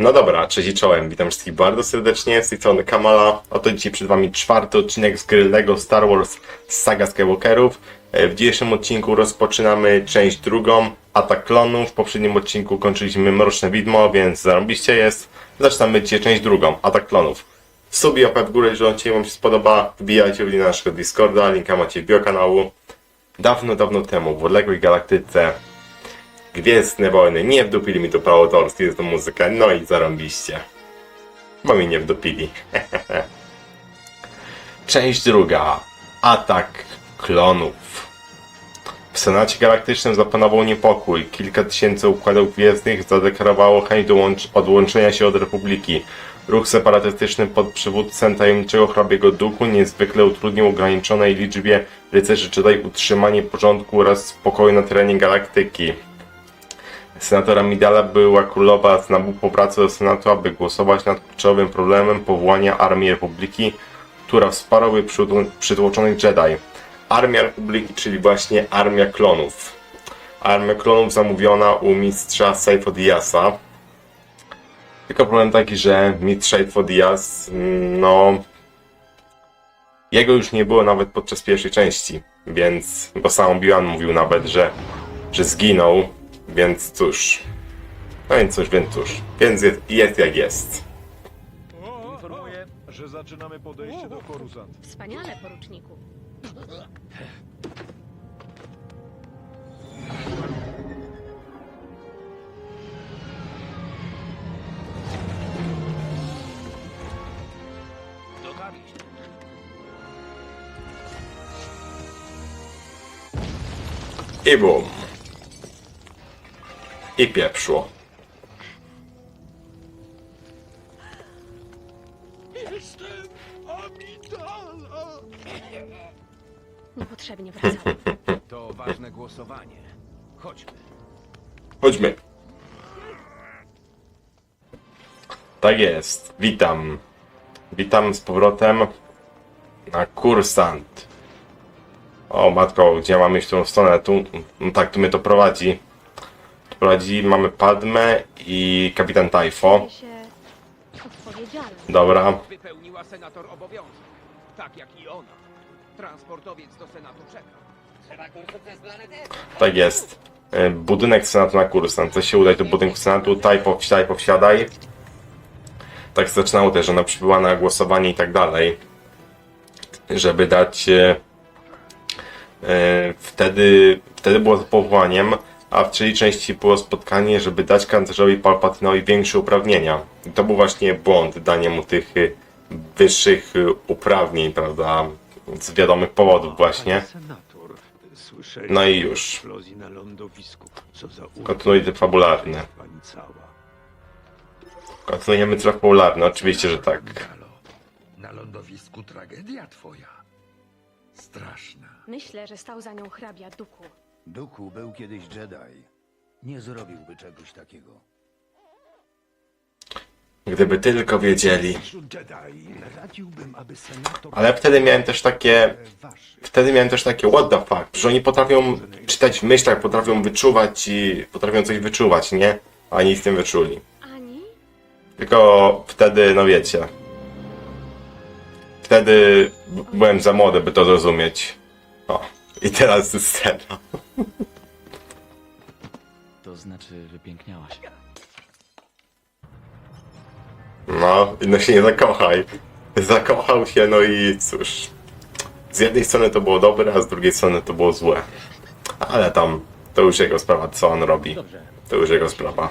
No dobra, cześć i czołem, witam wszystkich bardzo serdecznie, z tej strony Kamala. Oto dzisiaj przed wami czwarty odcinek z gry LEGO Star Wars Saga Skywalkerów. E, W dzisiejszym odcinku rozpoczynamy część drugą, Atak Klonów. W poprzednim odcinku kończyliśmy Mroczne Widmo, więc zarobiście jest. Zaczynamy dzisiaj część drugą, Atak Klonów. Subie łapę w górę, jeżeli odcinek wam się spodoba. Wbijajcie link na naszego Discorda, linka macie w biokanału. Dawno, dawno temu w odległej galaktyce Gwiezdne wojny, nie wdupili mi tu prawo autorskie, jest to muzyka, no i zarąbiście. Bo mi nie wdupili. Część druga. Atak klonów. W Senacie Galaktycznym zapanował niepokój. Kilka tysięcy układów gwiezdnych zadeklarowało chęć odłączenia się od Republiki. Ruch separatystyczny pod przywódcą tajemniczego hrabiego duchu niezwykle utrudnił ograniczonej liczbie rycerzy Jedi utrzymanie porządku oraz spokoju na terenie galaktyki. Senatora Midala była królowa znowu po pracy do Senatu, aby głosować nad kluczowym problemem powołania Armii Republiki, która wsparłaby przytł- przytłoczonych Jedi. Armia Republiki, czyli właśnie Armia Klonów. Armia Klonów zamówiona u mistrza Saifo Diasa. Tylko problem taki, że mistrz Saifo Diaz, mm, no... Jego już nie było nawet podczas pierwszej części, więc... Bo sam Obi-Wan mówił nawet, że, że zginął, więc cóż. No więc cóż, więc cóż. Więc jest, jest jak jest. Informuję, że zaczynamy podejście do Korusant. Wspaniale, poruczniku. I bum. I pieprzło. Jestem Amidala! Niepotrzebnie wracam. To ważne głosowanie. Chodźmy. Chodźmy. Tak jest. Witam. Witam z powrotem na kursant. O matko, gdzie mamy iść w tą stronę? Tu, no tak, tu mnie to prowadzi. Prowadzi, mamy Padmę i kapitan się odpowiedzialna. Dobra, Wypełniła senator obowiązek. Tak jak i ona. Transportowiec do senatu czeka. Tak jest. E, Budynek Senatu na kursant. Chce się udać do budynku Senatu. Tajpo wsiadaj. Tak się zaczynało też, że ona przybyła na głosowanie i tak dalej. Żeby dać... E, e, wtedy, wtedy było to powołaniem, a w trzeciej części było spotkanie, żeby dać kanclerzowi Palpatinowi większe uprawnienia. I to był właśnie błąd, danie mu tych e, wyższych e, uprawnień, prawda? Z wiadomych powodów właśnie. No i już. eksplozji na lądowisku. Co za Kontynuity fabularne. pani cała. Kontynuujemy traf popularny, oczywiście, że tak. Na lądowisku tragedia twoja. Straszna. Myślę, że stał za nią hrabia Duku. Duku był kiedyś Jedi. Nie zrobiłby czegoś takiego. Gdyby tylko wiedzieli. Mistrzu Jedi, radziłbym, aby senator... Ale wtedy miałem też takie. Wtedy miałem też takie what the fuck, że oni potrafią czytać w myślach, potrafią wyczuwać i potrafią coś wyczuwać, nie? A nic nie wyczuli. Ani? Tylko wtedy, no wiecie. Wtedy b- byłem za młody, by to zrozumieć. O, i teraz jest scena. To znaczy wypiękniałaś. No, no się nie zakochaj. Zakochał się, no i cóż. Z jednej strony to było dobre, a z drugiej strony to było złe. Ale tam, to już jego sprawa, co on robi. Dobrze. To już jego sprawa.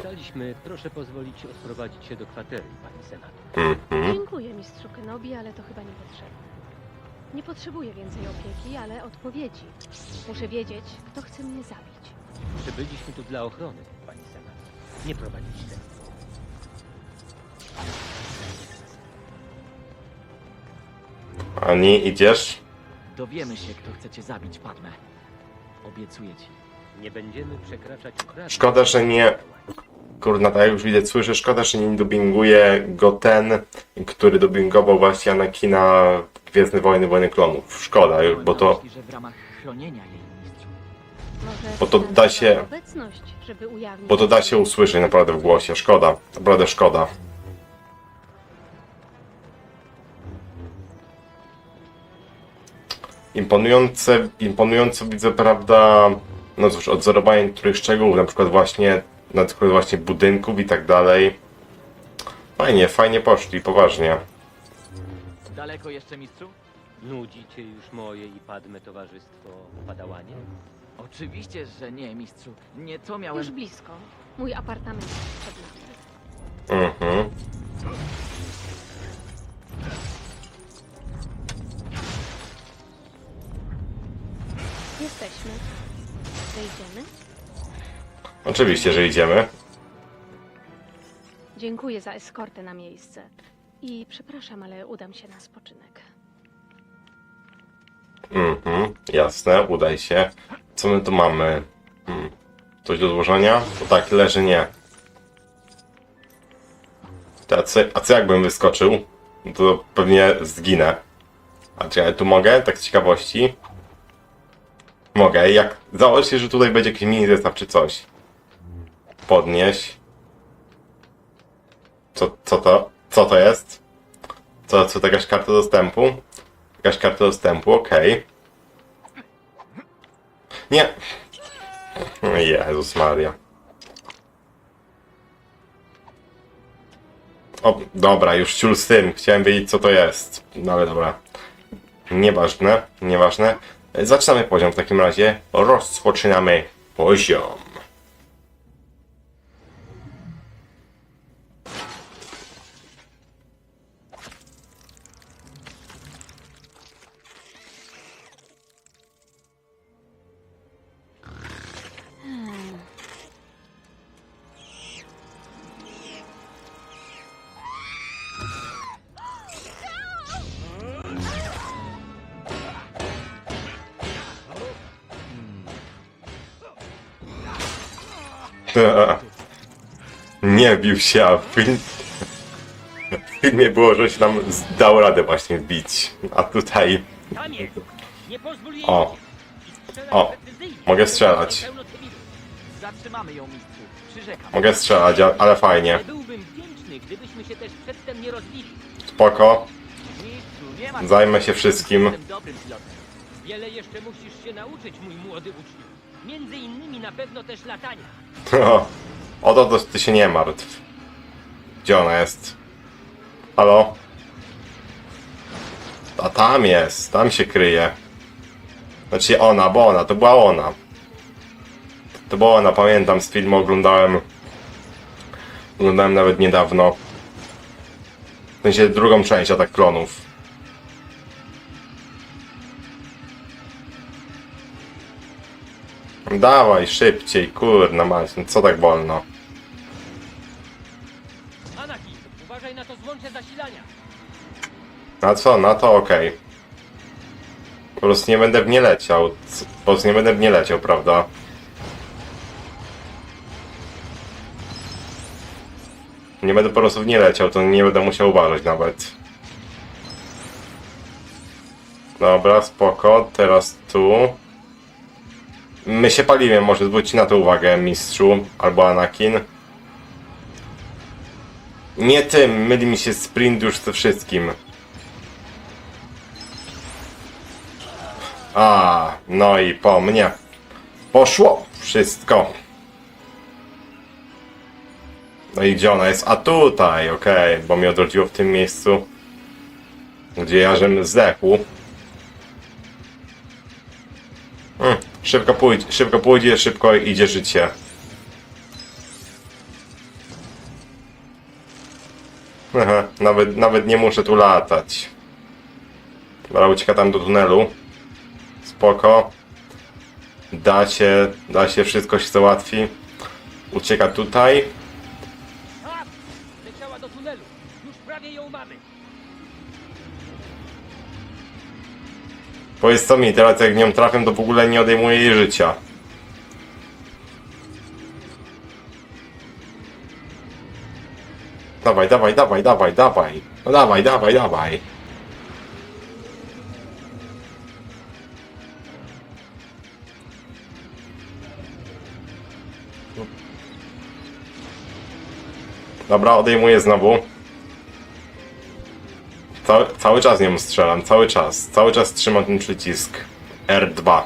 Proszę pozwolić odprowadzić się do kwatery, pani senator. Mhm. Dziękuję, mistrzu Kenobi, ale to chyba niepotrzebne. Nie potrzebuję więcej opieki, ale odpowiedzi. Muszę wiedzieć, kto chce mnie zabić. Przybyliśmy tu dla ochrony, pani senator. Nie prowadzić śledztwa. Ani, idziesz? Dowiemy się, kto chce cię zabić, Padme. Obiecuję ci. Nie będziemy przekraczać uprawnień. Szkoda, że nie... Kurna, tak jak już widać, słyszę, szkoda, że nie dubbinguje go ten, który dubbingował właśnie Anakina w Gwiezdne Wojny, Wojny Klonów. Szkoda, bo to... Myśli, że w ramach chronienia jej mistrzu Może Bo to da się- obecność, żeby ujawnić... Bo to da się usłyszeć naprawdę w głosie. Szkoda. Naprawdę szkoda. Imponujące, imponująco widzę, prawda, no cóż, odzorowanie niektórych szczegółów, na przykład właśnie, na przykład właśnie budynków i tak dalej. Fajnie, fajnie poszli, poważnie. Daleko jeszcze, mistrzu? Nudzi cię już moje i Padme towarzystwo Padałanie? Oczywiście, że nie, mistrzu. Nie to miałem... Już blisko. Mój apartament przed nami. Mhm. Jesteśmy. Wejdziemy? Oczywiście, że idziemy. Dziękuję za eskortę na miejsce. I przepraszam, ale udam się na spoczynek. Mhm, jasne, udaj się. Co my tu mamy? Hmm. Coś do złożenia? To tak, leży nie. A co, a co jakbym wyskoczył? No To pewnie zginę. A czy ja tu mogę? Tak z ciekawości. Mogę, jak... Załóż się, że tutaj będzie jakiś mini zestaw czy coś. Podnieś. Co, co to? Co to jest? Co, co to jakaś karta dostępu? Jakaś karta dostępu, okej. Nie. O Jezus Maria. O, dobra, już ciul z tym. Chciałem wiedzieć, co to jest. No ale dobra. Nieważne, nieważne. Zaczynamy poziom w takim razie. Rozpoczynamy poziom. Nie bił się, a w, film... w filmie było, że się nam dał radę właśnie wbić. A tutaj... O. O. Mogę strzelać. Zatrzymamy ją, mistrzu. Przyrzekam. Mogę strzelać, ale fajnie. Byłbym wdzięczny, gdybyśmy się też przedtem nie rozbili. Spoko. Zajmę się wszystkim. Wiele jeszcze musisz się nauczyć, mój młody uczniu. Między innymi na pewno też latania. To, to ty się nie martw. Gdzie ona jest? Halo? A tam jest, tam się kryje. Znaczy ona, bo ona, to była ona. To była ona, pamiętam z filmu, oglądałem. Oglądałem nawet niedawno. W sensie drugą część Atak Klonów. Dawaj, szybciej, kurna mać, no co tak wolno? Anaki, uważaj na to złącze zasilania. Na co? Na to okej. Po prostu nie będę w nie leciał. C- Po prostu nie będę w nie leciał, prawda? Nie będę po prostu w nie leciał, to nie będę musiał uważać nawet. Dobra, spoko. Teraz tu. My się palimy, może zwróć na to uwagę, mistrzu albo Anakin. Nie tym, myli mi się sprint już ze wszystkim. A, no i po mnie. Poszło wszystko. No i gdzie ona jest? A tutaj, okej, bo mnie odrodziło w tym miejscu, gdzie ja żem zdechł. Hmm, szybko pójdzie, szybko pójdzie, szybko idzie życie. Aha, nawet, nawet nie muszę tu latać. Dobra, ucieka tam do tunelu. Spoko. Da się, da się, wszystko się załatwi. Ucieka tutaj. Powiedz co mi, teraz jak nią trafię, to w ogóle nie odejmuję jej życia. Dawaj, dawaj, dawaj, dawaj, dawaj. No dawaj, dawaj, dawaj. Dobra, odejmuję znowu. Cały, czas nią strzelam, cały czas. Cały czas trzymam ten przycisk. R2.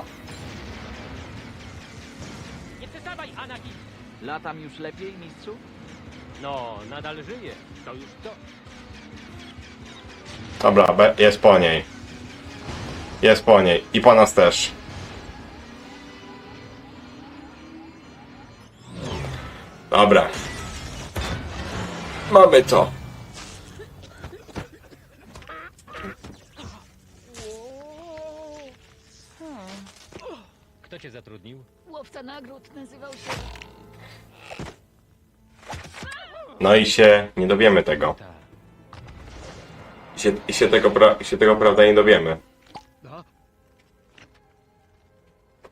Nie przestawaj, Anakin! Latam już lepiej, mistrzu? No, nadal żyje. To już to. Dobra, be- jest po niej. Jest po niej. I po nas też. Dobra. Mamy to. Kto cię zatrudnił? Nazywał się... No i się nie dowiemy tego. I się, i się, tego, pra- i się tego prawda nie dowiemy.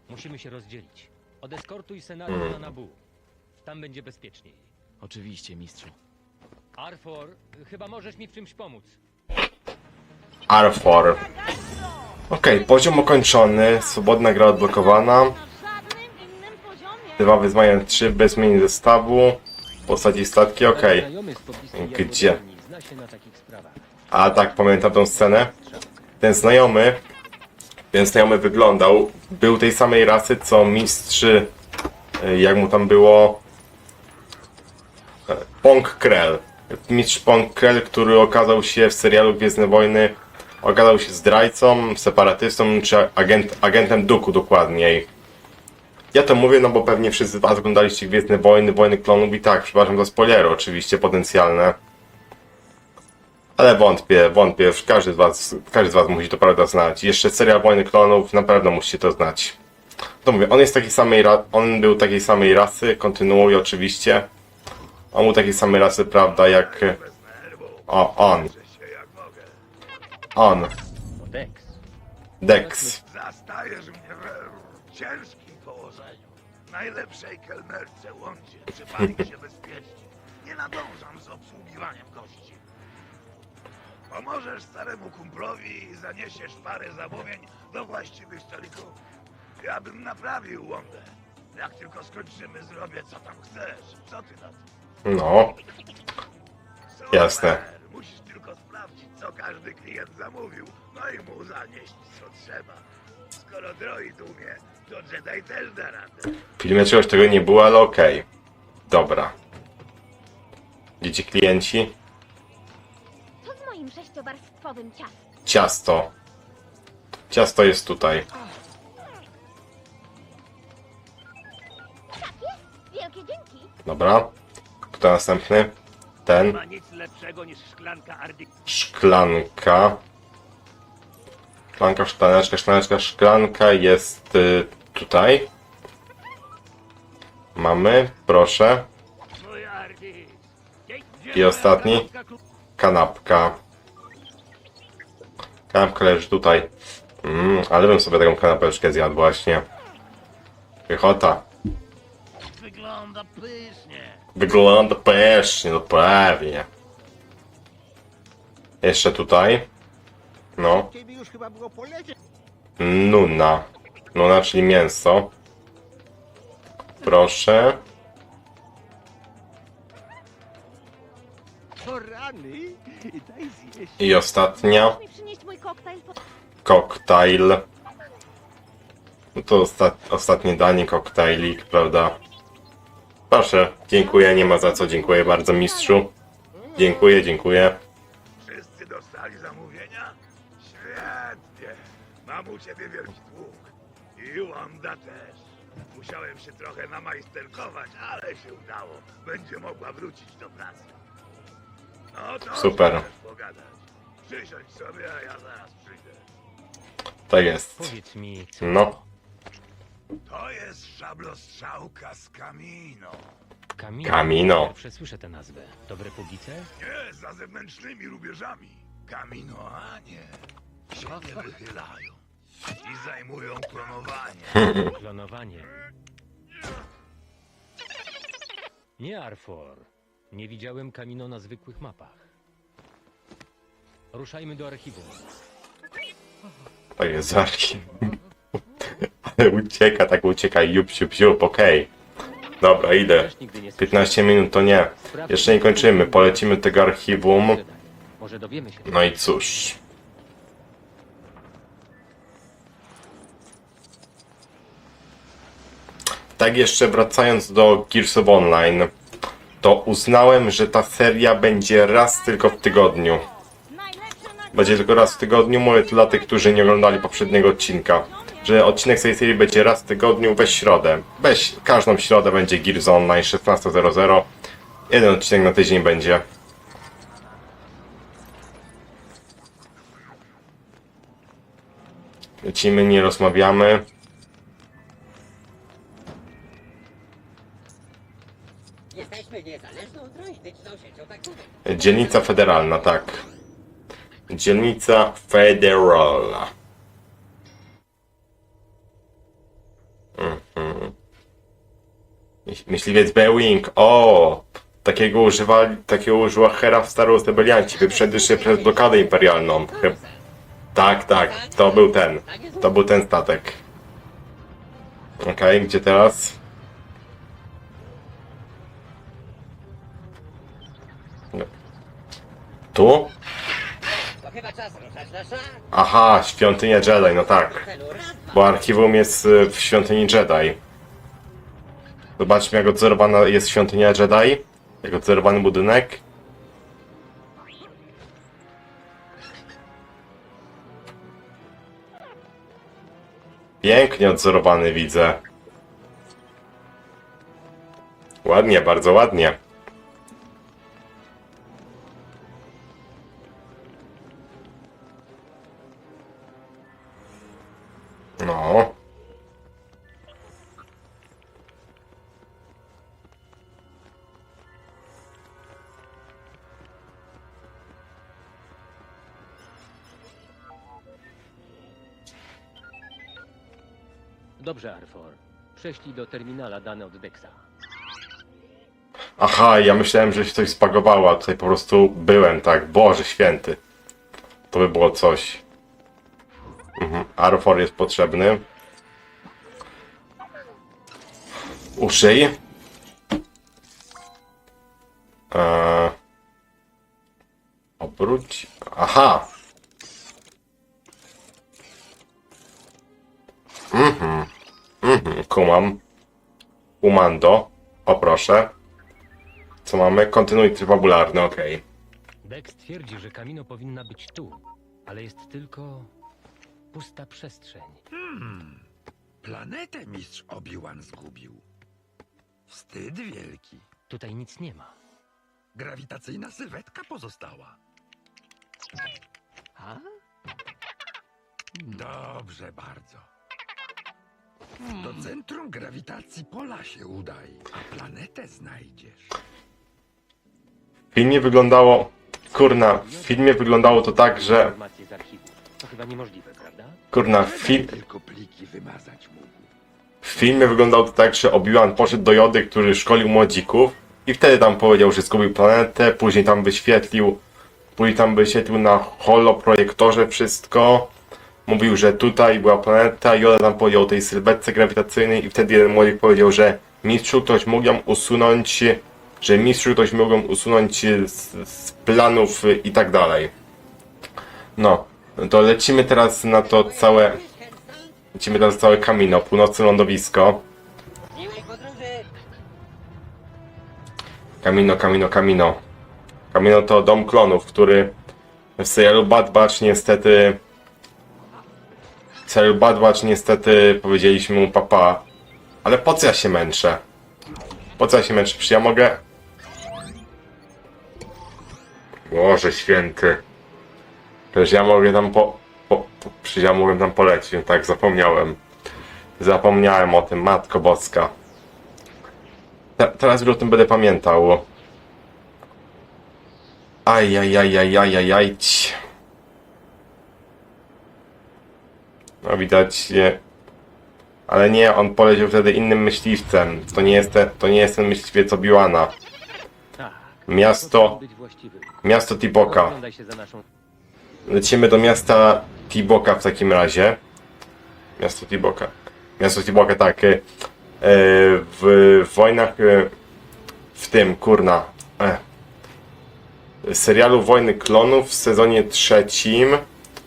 Musimy się rozdzielić. Odeskortuj Senatu Hmm. na Nabu. Tam będzie bezpieczniej. Oczywiście, mistrzu. Arfor, chyba możesz mi w czymś pomóc. R4. Okej, poziom ukończony. Swobodna gra odblokowana. Na żadnym innym poziomie. Dwa wyzwania, trzy bez zmiany zestawu. Postaci statki, pobliskiej Gdzie? A tak, pamiętam tą scenę. Ten znajomy, ten znajomy wyglądał, był tej samej rasy co mistrz, y, jak mu tam było, e, Pong Krell. Mistrz Pong Krell, który okazał się w serialu Gwiezdne Wojny, okazał się zdrajcą, separatystą, czy agent, agentem Duku dokładniej. Ja to mówię, no bo pewnie wszyscy z was oglądaliście Gwiezdne Wojny, Wojny Klonów i tak, przepraszam za spoilery oczywiście potencjalne. Ale wątpię, wątpię, każdy z was, każdy z was musi to prawda znać. Jeszcze serial Wojny Klonów, na pewno musicie to znać. To mówię, on jest takiej samej ra- on był takiej samej rasy, kontynuuje oczywiście. On był takiej samej rasy, prawda, jak... O, on. On. Dex. Dex. Zastajesz mnie w ciężkim Najlepszej kelnerce łącie. Przypali się bezpiecznie. Nie nadążam z obsługiwaniem gości. Pomożesz staremu kumplowi i zaniesiesz parę zamówień do właściwych stolików. Ja bym naprawił łądę. Jak tylko skończymy, zrobię co tam chcesz. Co ty na to? No, Super. Jasne. Musisz tylko sprawdzić, co każdy klient zamówił, no i mu zanieść, co trzeba. Skoro droid umie, to Jedi też da radę. w filmie czegoś tego nie było, ale okej. Dobra. Gdzie ci klienci? Co z moim sześciowarstwowym ciastem? Ciasto. Ciasto jest tutaj. Wielkie dzięki. Dobra. Kto następny? Ten. Ma nic lepszego niż szklanka Ardi. Szklanka. Szklanka, szklaneczka, szklaneczka, szklanka jest y, tutaj. Mamy, proszę. I ostatni. Kanapka. Kanapka leży tutaj. Mm, ale bym sobie taką kanapeczkę zjadł właśnie. Pychota. Wygląda pysznie. Wygląda pysznie, no pewnie. Jeszcze tutaj. No. Nuna. Nuna, czyli mięso. Proszę. I ostatnia. Koktajl. No to osta ostatnie danie, koktajlik, prawda? Proszę, dziękuję, nie ma za co, dziękuję bardzo mistrzu. Dziękuję, dziękuję. Wszyscy dostali zamówienia? Świetnie. Mam u ciebie wielki. I Wanda też. Musiałem się trochę namajsterkować, ale się udało. Będzie mogła wrócić do pracy. No to Super. możesz pogadać. Przysiądź sobie, a ja zaraz przyjdę. Tak jest. Powiedz mi, co No, To jest szablostrzałka z Kamino. Kamino. Kamino. Pierwsze słyszę tę nazwę. To w Republice? Nie, za zewnętrznymi rubieżami. Kamino, a nie. Się nie wychylają. I zajmują klonowanie. Klonowanie. Nie Arfor. Nie widziałem Kamino na zwykłych mapach. Ruszajmy do archiwum. tak jest archiwum. Ale ucieka, tak ucieka, jup, siup, siup, okej. Dobra, idę. Też nigdy nie 15 minut to nie. Jeszcze nie kończymy. Polecimy do tego archiwum. No i cóż. Tak jeszcze wracając do Gears of Online, to uznałem, że ta seria będzie raz tylko w tygodniu. Będzie tylko raz w tygodniu, mówię to dla tych, którzy nie oglądali poprzedniego odcinka. Że odcinek z tej serii będzie raz w tygodniu, weź środę. Weź każdą środę będzie Gears Online 16.00. Jeden odcinek na tydzień będzie. Lecimy, nie rozmawiamy. Dzielnica federalna, tak. Dzielnica federalna. Mhm. Myśl- Myśliwiec Bewing. O! Takiego używali, takiego użyła Hera w Star Rebelianci, wyprzedzysz się przez blokadę imperialną. Tak, tak, to był ten. To był ten statek. Okej, gdzie teraz? Tu? Aha, świątynia Jedi, no tak. Bo archiwum jest y, w świątyni Jedi. Zobaczmy jak odzorowana jest świątynia Jedi. Jak odzorowany budynek. Pięknie odzorowany widzę. Ładnie, bardzo ładnie. Dobrze, Arfor. Prześlij do terminala dane od Dexa. Aha, ja myślałem, że się coś spagowało, a tutaj po prostu byłem, tak. Boże święty. To by było coś. Mhm. Arfor jest potrzebny. Uszyj. Eee. Obróć. Aha. Kumam. Umando. O proszę. Co mamy? Kontynuuj tryb fabularny, okej. Dex twierdzi, że Kamino powinna być tu, ale jest tylko pusta przestrzeń. Planetę mistrz Obi-Wan zgubił. Wstyd wielki. Tutaj nic nie ma. Grawitacyjna sylwetka pozostała. A? Dobrze bardzo. Do centrum grawitacji pola się udaj, a planetę znajdziesz. W filmie wyglądało... Kurna, w filmie wyglądało to tak, że... Informacje z archiwum. To chyba niemożliwe, prawda? Kurna, w, fi... Tylko pliki wymazać mógł. w filmie wyglądało to tak, że Obi-Wan poszedł do Jody, który szkolił młodzików i wtedy tam powiedział, że zgubił planetę, później tam wyświetlił... Później tam wyświetlił na holoprojektorze wszystko. Mówił, że tutaj była planeta, Joda tam powiedział o tej sylwetce grawitacyjnej i wtedy jeden młodzik powiedział, że mistrzu ktoś mógł ją usunąć, że mistrzu ktoś mógł ją usunąć z, z planów i tak dalej. No, to lecimy teraz na to całe, lecimy teraz całe Kamino, północne lądowisko. Kamino, Kamino, Kamino. Kamino to dom klonów, który w serialu Bad Batch niestety... W serialu Bad Batch niestety powiedzieliśmy mu papa. Ale po co ja się męczę? Po co ja się męczę? Przecież ja mogę... Boże święty. Przecież ja mogę tam po... po, po przecież ja mogę tam polecić, tak zapomniałem. Zapomniałem o tym, Matko Boska. Te, teraz już o tym będę pamiętał. Ajajajajajajaj. No widać, nie. Ale nie, on poleciał wtedy innym myśliwcem. To nie jest ten, to nie jest ten myśliwiec Obiłana. Tak. Miasto, miasto Tiboka. Lecimy do miasta Tiboka w takim razie. Miasto Tiboka. Miasto Tiboka, tak. y, w wojnach, e, w tym, kurna, e, serialu Wojny Klonów w sezonie trzecim.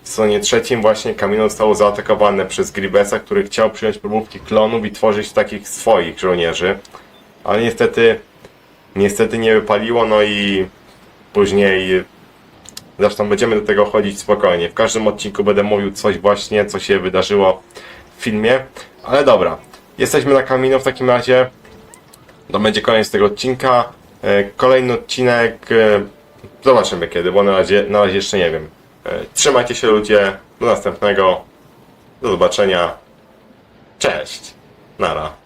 W sezonie trzecim właśnie Kamino zostało zaatakowane przez Gribesa, który chciał przyjąć próbówki klonów i tworzyć takich swoich żołnierzy. Ale niestety, niestety nie wypaliło, no i później zresztą będziemy do tego chodzić spokojnie. W każdym odcinku będę mówił coś właśnie, co się wydarzyło w filmie. Ale dobra, jesteśmy na Kamino w takim razie. To będzie koniec tego odcinka. E, Kolejny odcinek e, zobaczymy kiedy, bo na razie, na razie jeszcze nie wiem. E, Trzymajcie się ludzie, do następnego. Do zobaczenia. Cześć. Nara.